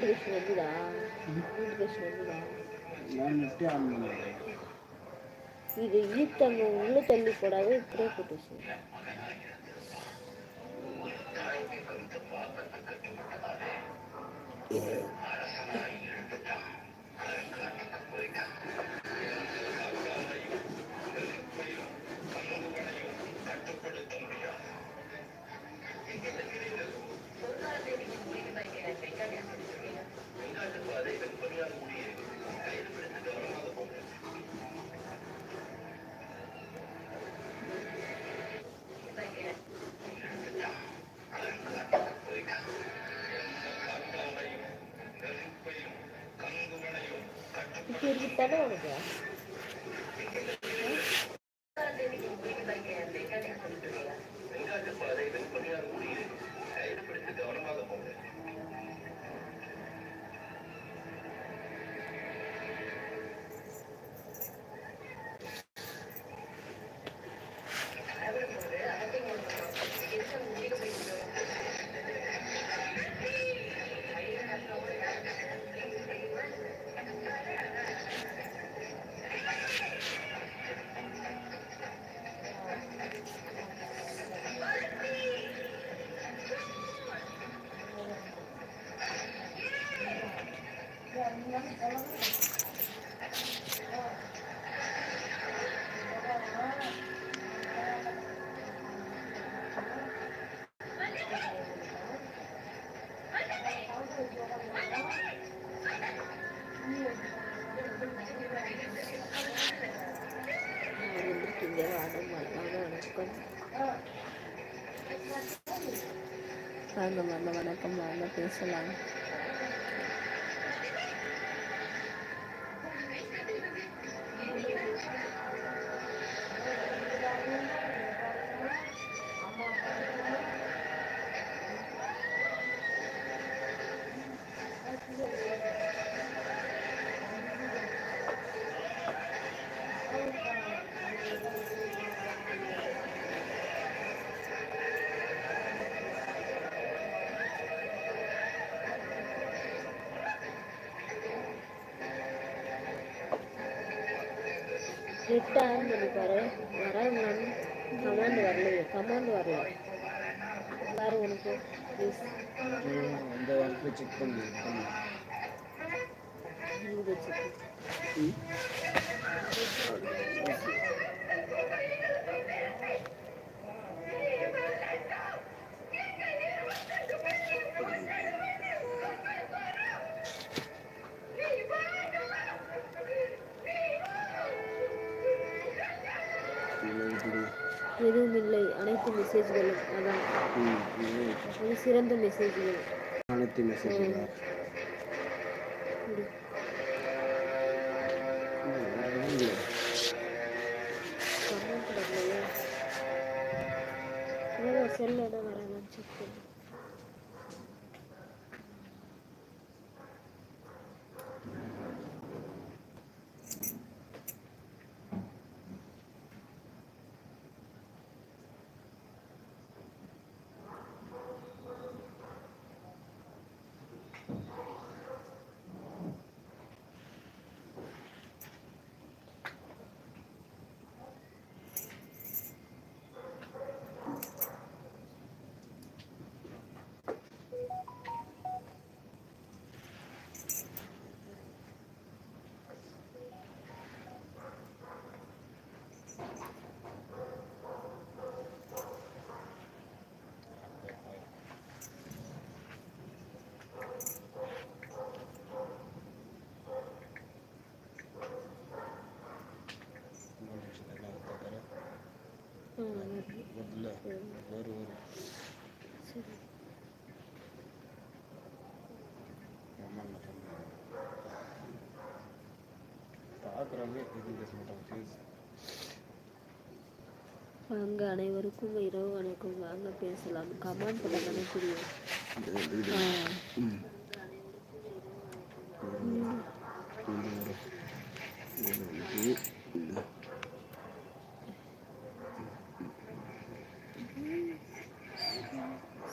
Notification வந்துதா notification வந்துதா நான் நெட்டே ஆன் இது ஈத்தங்க உள்ள தள்ளி போடாத இப்படியே போட்டு வச்சு இப்போ இருக்கு தானே உனக்கு நான் வாங்க வாங்க வணக்கம் வாங்க பேசலாம் ஆன் பண்ணி பாரு வராங்களான்னு கமாண்ட் வரலையே கமாண்ட் வரல. பாரு உனக்கு ப்ளீஸ் அந்த இடத்துல செக் பண்ணி பண்ணி. இல்லை இப்படி எதுவும் இல்லை அனைத்து மெசேஜ்களும் அதான் சிறந்த மெசேஜ்கள் அனைத்து மெசேஜ் இப்படி கமெண்ட் வரலையே ஏதோ செல்ல தான் வராங்கன்னு செக் பண்ணு ம், வருது. வரல வரும் வரும் சரி ஆமாங்க பார்க்குறவங்க எதுவும் பேச மாட்டாங்க ப்ளீஸ் வாங்க அனைவருக்கும் இரவு வணக்கம் வாங்க பேசலாம் கமெண்ட் பண்ண தானே புரியும் ஆ. ம் இது ஒரு இது இது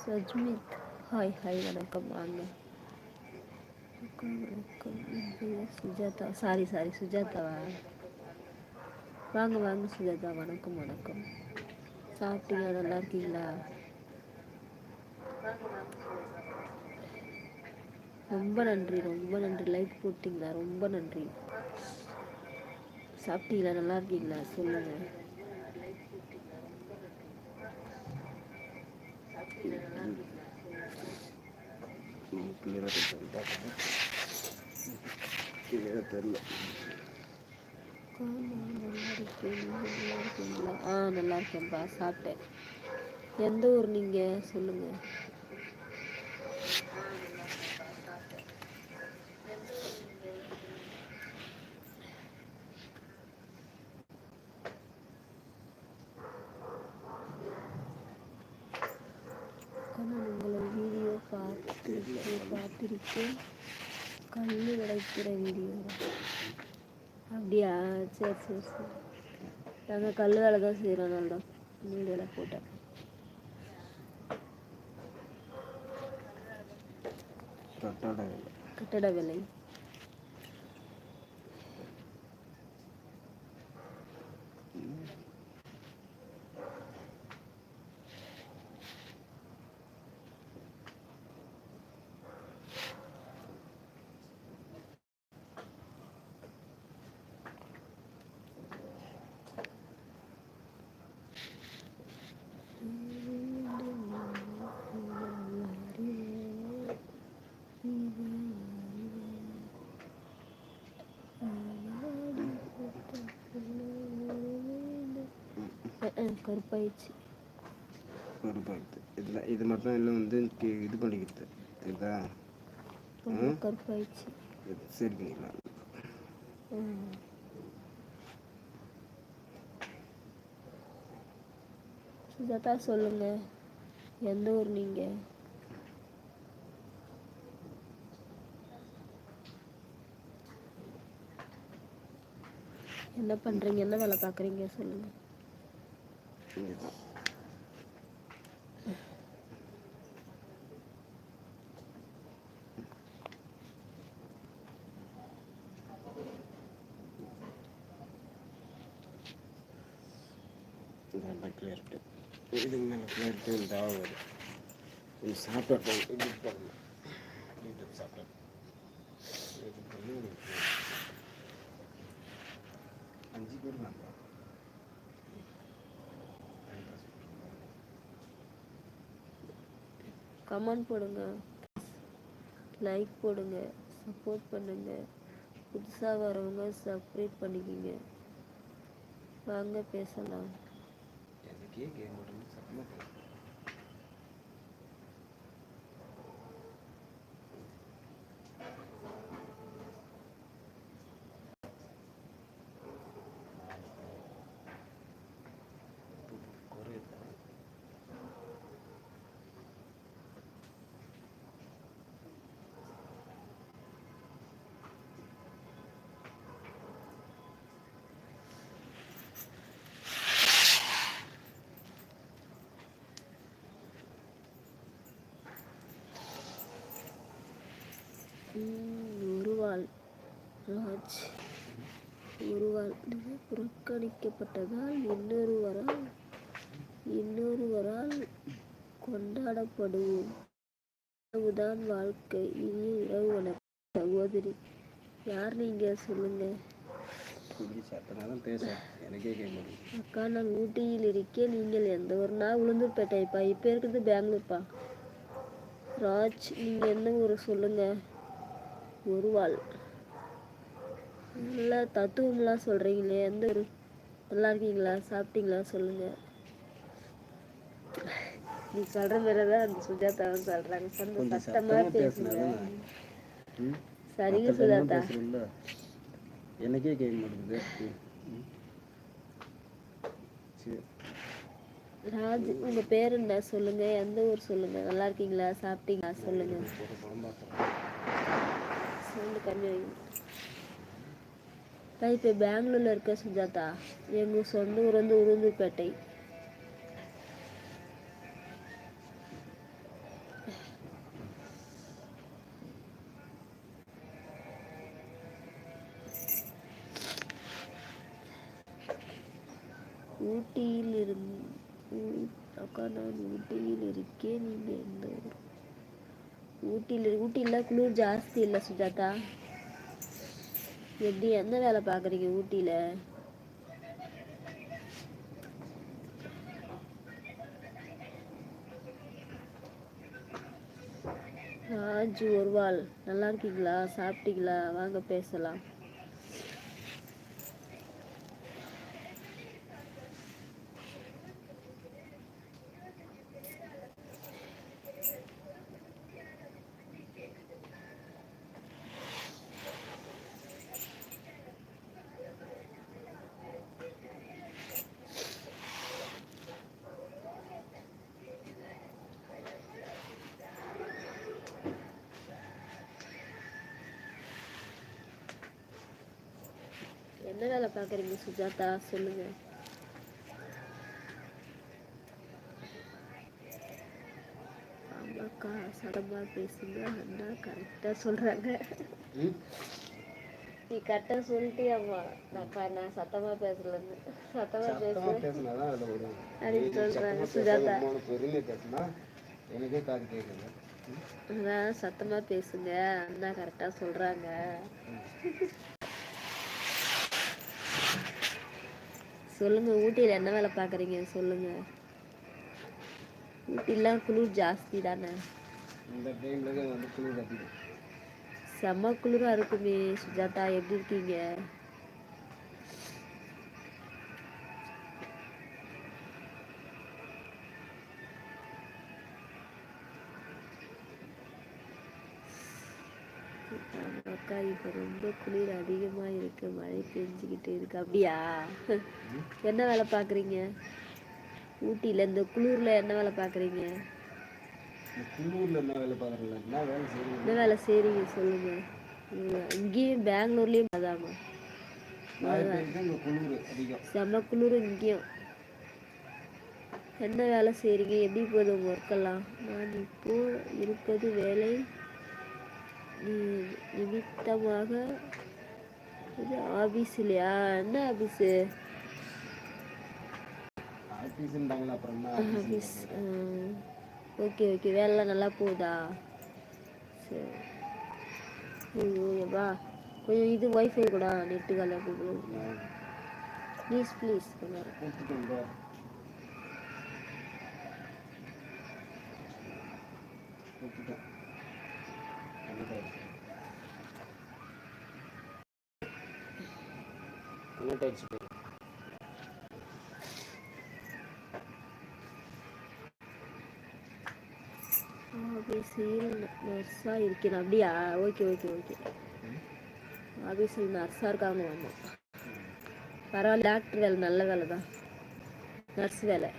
சஜ்மித் ஹாய் ஹாய் வணக்கம் வாங்க வணக்கம் வணக்கம் என் பெயர் சுஜாதா சாரி சாரி சுஜாதாவா வாங்க வாங்க சுஜாதா வணக்கம் வணக்கம். சாப்பிட்டீங்க நல்லா இருக்கீங்களா? ரொம்ப நன்றி ரொம்ப நன்றி. லைக் போட்டிங்களா? ரொம்ப நன்றி. சாப்பிட்டீங்களா? நல்லா இருக்கீங்களா? சொல்லுங்க. சாப்பிட்டீங்களா நல்லா இருக்கீங்களா தெரில ஆமா, நல்லா இருக்கேன் நீங்க நல்லா ஆ நல்லா இருக்கேன்ப்பா சாப்பிட்டேன் எந்த ஊர் நீங்க சொல்லுங்க நான் பார்த்திருக்கேன் கல் உடைக்கிற வீடியோ அப்படியா? சரி சரி சரி. நாங்கள் கல் வேலை தான் செய்கிறோம் நல்லா வீடியோவில் போட்டேன். கட்டாட கட்டட வேலை கருப்பாயிடுச்சு. ஒரு பார்த்து இதில் இது மட்டும் எல்லாம் வந்து இது பண்ணிக்கிறது ரொம்ப கருப்பாயிடுச்சு. சரி பண்ணிக்கலாம். சுஜாதா சொல்லுங்க. எந்த ஊர் நீங்க? என்ன பண்றீங்க? என்ன வேலை பார்க்குறீங்க? சொல்லுங்க. இதுதான் இதான் கிளியரிட்டு இதுக்கு மேலே கிளியரிட்டு இந்த ஆகுது இது சாப்பிட்டு பண்ணணும் யூடியூப் சாப்பிட்டு பண்ணி. அஞ்சு பேர் தான். கமெண்ட் போடுங்க. லைக் போடுங்க. சப்போர்ட் பண்ணுங்க. புதுசாக வரவங்க சப்ஸ்கிரைப் பண்ணிக்கிங்க. வாங்க பேசலாம் எனக்கே கேட்க மாட்டேங்குது சத்தமாக பேசு. குறையுதா? ம், ஒருவாள் ராஜ் ஒருவாள் இது புறக்கணிக்கப்பட்டதால் இன்னொருவரால் இன்னொருவரால் கொண்டாடப்படுவோம். உறவுதான் வாழ்க்கை. இனி உறவு வணக்கம். சகோதரி யார் நீங்க சொல்லுங்க. இப்படி சத்தமாக தான் பேசுகிறேன் எனக்கே கேட்க மாட்டேங்குது. அக்கா நான் ஊட்டியில் இருக்கேன். நீங்கள் எந்த ஒரு நாள் உளுந்தூர்பேட்டைப்பா? இப்போ இருக்கிறது பெங்களூர்ப்பா? ராஜ் நீங்கள் எந்த ஊர் சொல்லுங்க? ஒருவாள் நல்ல தத்துவம்லாம் சொல்கிறீங்களே எந்த ஊர்? நல்லா இருக்கீங்களா? சாப்பிட்டீங்களா? சொல்லுங்க. நீ சொல்கிற மாதிரி தான் அந்த சுஜாதாவும் சொல்கிறாங்க கொஞ்சம் சத்தமாக பேசுங்க. சரிங்க சுஜாதா. எனக்கே கேட்க மாட்டேங்குது ராஜ் உங்க பேர் என்ன? சொல்லுங்க. எந்த ஊர் சொல்லுங்க? நல்லா இருக்கீங்களா? சாப்பிட்டீங்களா? சொல்லுங்க. ஒரு சவுண்டு கம்மி రైಪೆ ಬ್ಯಾಂಗ್ಳೂರಲ್ಲಿ ಇರ್ಕೆ ಸುಜಾತ ಎಂಗು ಸೊಂದು ಊರೊಂದು ಉರುಂದು ಪೇಟೆ ஊட்டியிலிருந்து அக்கா நான் ஊட்டியில் இருக்கேன் நீங்கள் எந்த ஊர் ஊட்டியில் ஊட்டியில் குளிர் ஜாஸ்தி இல்லை சுஜாதா எப்படி எந்த வேலை பார்க்குறீங்க ஊட்டியில்? ராஜு ஒருவாள் நல்லா இருக்கீங்களா? சாப்பிட்டீங்களா? வாங்க பேசலாம். என்ன வேலை பார்க்குறீங்க சுஜாதா? சொல்லுங்க. ஆமாக்கா சடமா பேசுங்க. அண்ணா கரெக்டாக சொல்கிறாங்க நீ கரெக்டாக சொல்லிட்டியாம்மா நான் நான் சத்தமாக பேசலன்னு. சத்தமாக சத்தமாக பேசு பேசினா தான் அதில் வரும். அப்படின்னு சொல்றாங்க சத்தமா சுஜாதா. எனக்கே காது அதான் சத்தமாக பேசுங்க. அண்ணா கரெக்டாக சொல்கிறாங்க சொல்லுங்க ஊட்டியில் என்ன வேலை பார்க்குறீங்க? சொல்லுங்க. ஊட்டிலாம் குளிர் ஜாஸ்தி தானே? இந்த டைமில் வந்து குளிர் அதிகம். செம்ம குளிராக இருக்குமே சுஜாதா. எப்படி இருக்கீங்க? அக்கா இப்போ ரொம்ப குளிர் அதிகமாக இருக்கு. மழை பெஞ்சிக்கிட்டு இருக்கு. அப்படியா? என்ன வேலை பார்க்குறீங்க ஊட்டியில் இந்த குளிரில் என்ன வேலை பார்க்குறீங்க என்ன வேலை செய்கிறீங்க சொல்லுங்க. இங்க- இங்கேயும் பெங்களூர்லேயும் அதிகம். செம்ம குளிர் இங்கேயும். என்ன வேலை செய்கிறீங்க எப்படி போகுது உங்கள் ஒர்க்கெல்லாம் நான் இப்போ இருப்பது வேலை நிமித்தமாக இது ஆபீஸ்? இல்லையா என்ன ஆபீஸு? ஆபீஸ் ஓகே ஓகே வேலைலாம் நல்லா போகுதா? சரி. எப்பா கொஞ்சம் இது ஒய்ஃபை கூட நெட்டு கால ப்ளீஸ் ப்ளீஸ் கொஞ்சம் கூப்பிட்டு கூப்பிட்டேன் கனெக்ட் நர்ஸாக இருக்கிறேன். அப்படியா? ஓகே ஓகே ஓகே ஆபீஸில் நர்ஸாக இருக்காங்க. ஆமாம் பரவாயில்ல. டாக்டர் வேலை நல்ல வேலை தான். நர்ஸ் வேலை.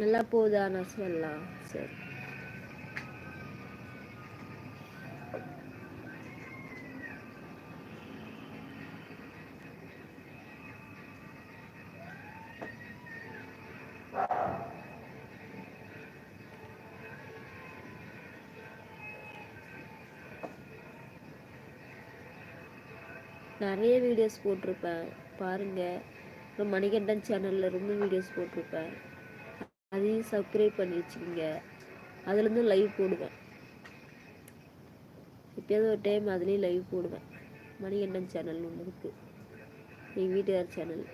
நல்லா போகுதா? நர்ஸ் வேலைலாம்? சரி. நிறைய வீடியோஸ் போட்டிருப்பேன். பாருங்கள் அப்புறம் மணிகண்டன் சேனலில் ரொம்ப வீடியோஸ் போட்டிருப்பேன். அதையும் சப்ஸ்கிரைப் பண்ணி வச்சுக்கோங்க. அதுலேருந்து லைவ் போடுவேன். எப்போயாவது ஒரு டைம் அதுலேயும் லைவ் போடுவேன். மணிகண்டன் சேனல் ஒன்று இருக்குது எங்கள் வீட்டுக்கார் சேனல்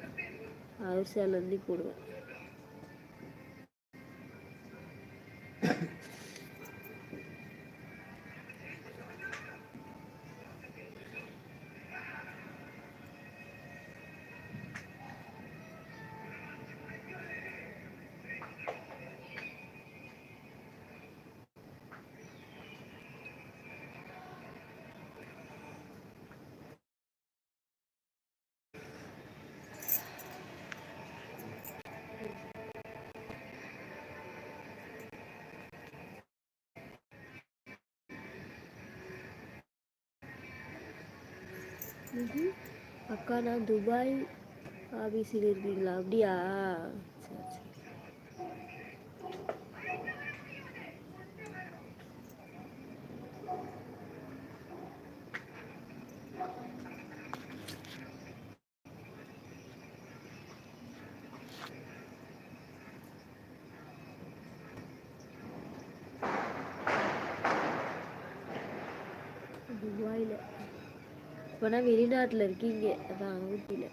அவர் சேனல்லேருந்து போடுவேன். lagi akan Dubai habis ini bilang dia Dubai lah. அப்போனா வெளிநாட்டில் இருக்கீங்க. அதான் ஊட்டியில்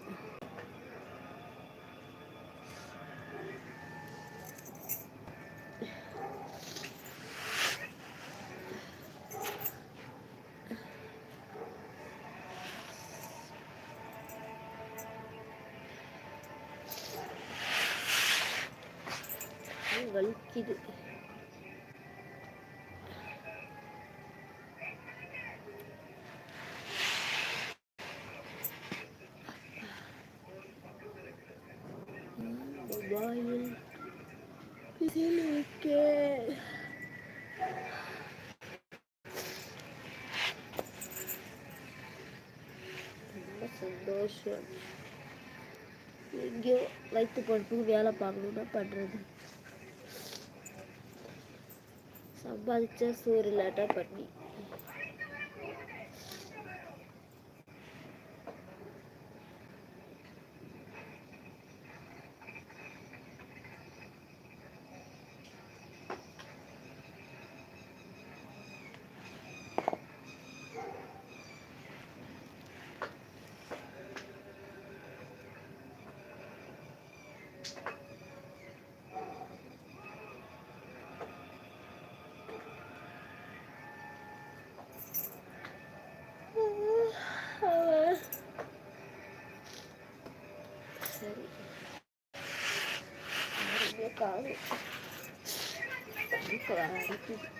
வலிக்குது. வயிற்று வேலை பார்க்கணுன்னா பண்ணுறது சம்பாதிச்சா சோறு இல்லாட்டா பண்ணி Gun. Gun. Gun. Gun. Gun. Gun. Gun. Gun.